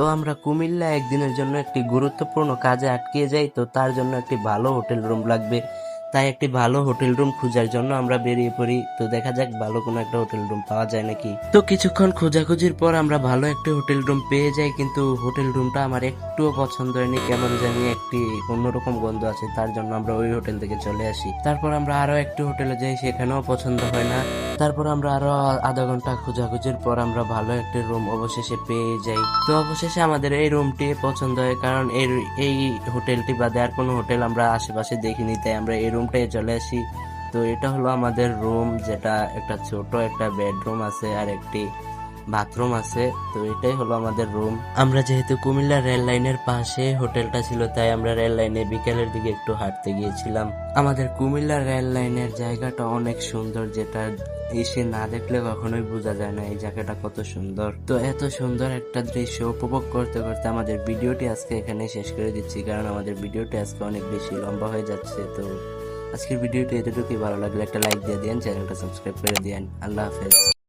তো আমরা কুমিল্লা একদিনের জন্য একটি গুরুত্বপূর্ণ কাজে আটকে যাই, তো তার জন্য একটি ভালো হোটেল রুম লাগবে। তাই একটি ভালো হোটেল রুম খোঁজার জন্য আমরা বেরিয়ে পড়ি। তো দেখা যাক ভালো কোনো একটা হোটেল রুম পাওয়া যায় নাকি। তো কিছুক্ষণ খোঁজাখুঁজির পর আমরা ভালো একটি হোটেল রুম পেয়ে যাই, কিন্তু হোটেল রুমটা আমার একটুও পছন্দ হয়নি। কেমন জানি একটি অন্যরকম গন্ধ আছে, তার জন্য আমরা ওই হোটেল থেকে চলে আসি। তারপর আমরা আরও একটি হোটেলে যাই, সেখানেও পছন্দ হয় না। তারপর আমরা আরও আধা ঘণ্টা খোঁজাখুঁজির পর আমরা ভালো একটি রুম অবশেষে পেয়ে যাই। তো অবশেষে আমাদের এই রুমটি পছন্দ হয়, কারণ এর এই হোটেলটি বাদে আর কোনো হোটেল আমরা আশেপাশে দেখিনি, তাই আমরা এই রুমটাই চলে আসি। তো এটা হলো আমাদের রুম যেটা একটা ছোট একটা বেডরুম আছে আর একটি বাথরুম আছে, তো এটাই হলো আমাদের রুম আমরা যেহেতু কুমিল্লা রেল লাইনের পাশে, হোটেলটা ছিল, তাই আমরা রেল লাইনে বিকেলের দিকে একটু হাঁটতে গিয়েছিলাম। আমাদের কুমিল্লা রেল লাইনের জায়গাটা অনেক সুন্দর, যেটা এসে না দেখলে কখনোই বোঝা যায় না এই জায়গাটা কত সুন্দর। তো এত সুন্দর একটা দৃশ্য উপভোগ করতে করতে আমাদের ভিডিওটি আজকে এখানে শেষ করে দিচ্ছি, কারণ আমাদের ভিডিওটি আজকে অনেক বেশি লম্বা হয়ে যাচ্ছে। তো আজকের ভিডিওটি এতটুকুই, ভালো লাগলে একটা লাইক দিয়ে দিন চ্যানেলটা সাবস্ক্রাইব করে দিন আল্লাহ হাফেজ।